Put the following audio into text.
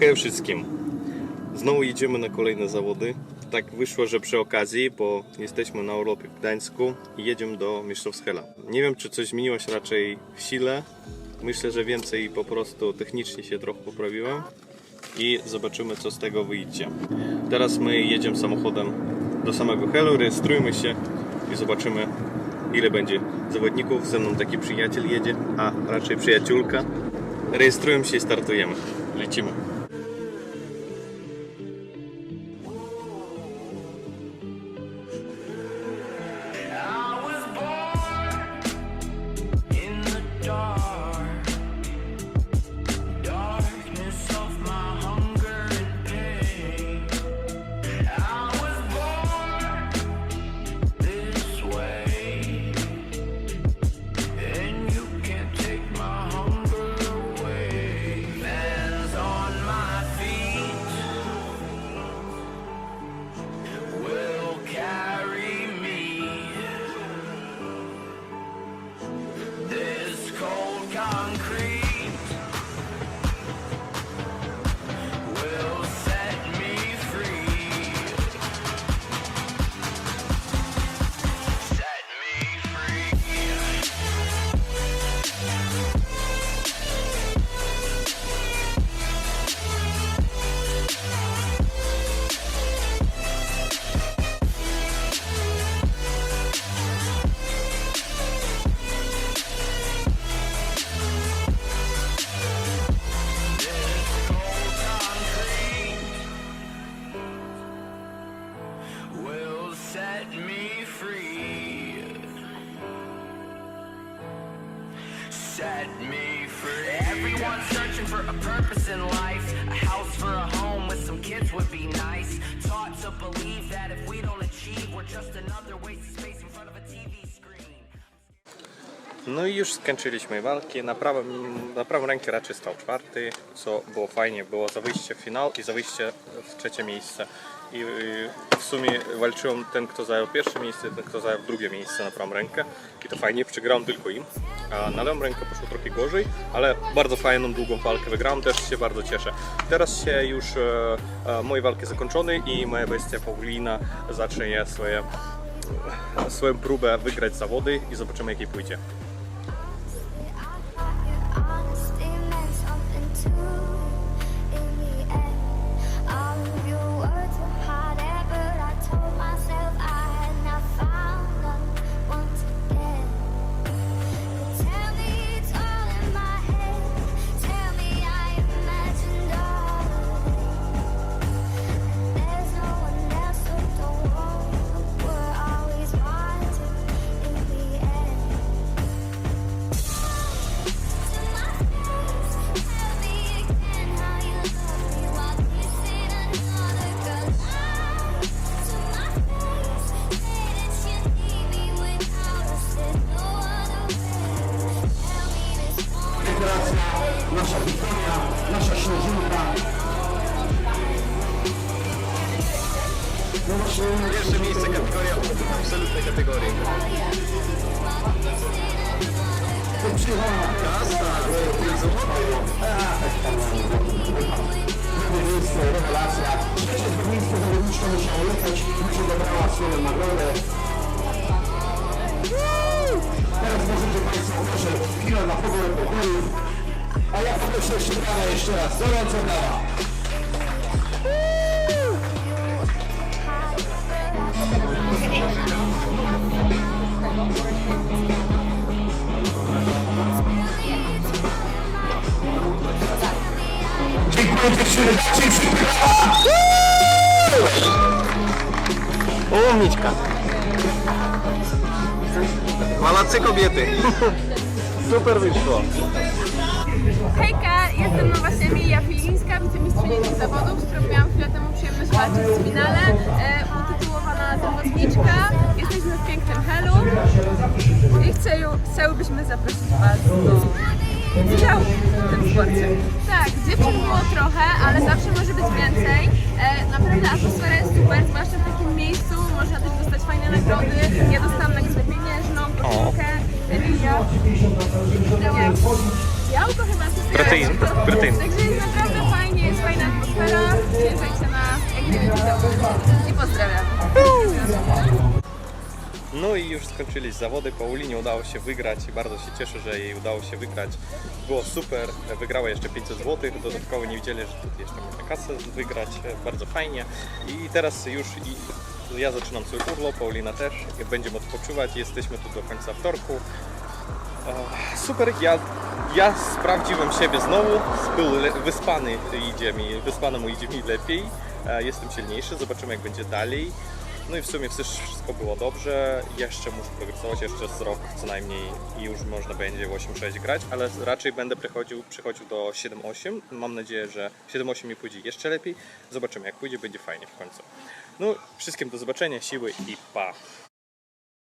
Hej wszystkim. Znowu jedziemy na kolejne zawody. Tak wyszło, że przy okazji, bo jesteśmy na Europie w Gdańsku i jedziemy do Mistrzostw Hela. Nie wiem, czy coś zmieniło się raczej w sile. Myślę, że więcej po prostu technicznie się trochę poprawiłem i zobaczymy, co z tego wyjdzie. Teraz my jedziemy samochodem do samego Helu, rejestrujemy się i zobaczymy, ile będzie zawodników. Ze mną taki przyjaciel jedzie, a raczej przyjaciółka. Rejestrujemy się i startujemy. Lecimy. crazy. Set me free. Set me free. Everyone's searching for a purpose in life. A house for a home with some kids would be nice. Taught to believe that if we don't achieve, we're just another waste of space in front of a TV screen. No i już skończyliśmy walki. Na prawym, na prawą rękę raczej stał czwarty, co było fajnie. Było za wyjście w finał i za wyjście w trzecie miejsce. I w sumie walczyłem ten, kto zajął pierwsze miejsce, ten, kto zajął drugie miejsce na prawą rękę. I to fajnie, przegrałem tylko im. A na lewą rękę poszło trochę gorzej, ale bardzo fajną, długą walkę wygrałem, też się bardzo cieszę. Teraz się już e, e, moje walki zakończone i moja bestia Paulina zacznie swoje, swoją próbę wygrać zawody i zobaczymy jakiej pójdzie. Kategorii. drugie miejsce, rewelacja. Trzecie miejsce zawodniczka musiała jechać, już odebrała swoją nagrodę. Teraz możecie Państwo proszę chwilę na pogodę pokoju. A ja poproszę jeszcze brawa jeszcze raz. Gorąco brawa. Umniczka. Malacy kobiety. Super wyszło. Hejka, jestem no właśnie Emilia Filińska, wicemistrzyni tych zawodów, z którą miałam chwilę temu przyjemność walczyć w finale. E, utytułowana zawodniczka. Jesteśmy w pięknym helu i chcieli, chciałybyśmy zaprosić Was do w sporcie. Tak, dziewczyn było trochę, ale zawsze może być więcej. E, naprawdę atmosfera jest super, zwłaszcza w takim miejscu. Można też dostać fajne nagrody. Ja dostałam nagrodę pieniężną, koszulkę, Emilia. Białko chyba. Protein, protein. Także jest naprawdę fajnie, jest fajna Zjeżdżajcie na Egriwy I pozdrawiam. No i już skończyliś zawody. Paulinie udało się wygrać i bardzo się cieszę, że jej udało się wygrać. Było super. Wygrała jeszcze 500 zł. Dodatkowo nie widzieli, że tutaj jeszcze można kasę wygrać. Bardzo fajnie. I teraz już i ja zaczynam swój urlop, Paulina też. Będziemy odpoczywać. Jesteśmy tu do końca wtorku. Super, ja, ja sprawdziłem siebie znowu, był wyspany idzie mi, wyspanemu idzie mi lepiej, E, jestem silniejszy, zobaczymy jak będzie dalej. No i w sumie wszystko było dobrze, jeszcze muszę progresować, jeszcze z rok co najmniej i już można będzie 8-6 grać, ale raczej będę przechodził, przechodził do 7-8, mam nadzieję, że 7-8 mi pójdzie jeszcze lepiej, zobaczymy jak pójdzie, będzie fajnie w końcu. No, wszystkim do zobaczenia, siły i pa!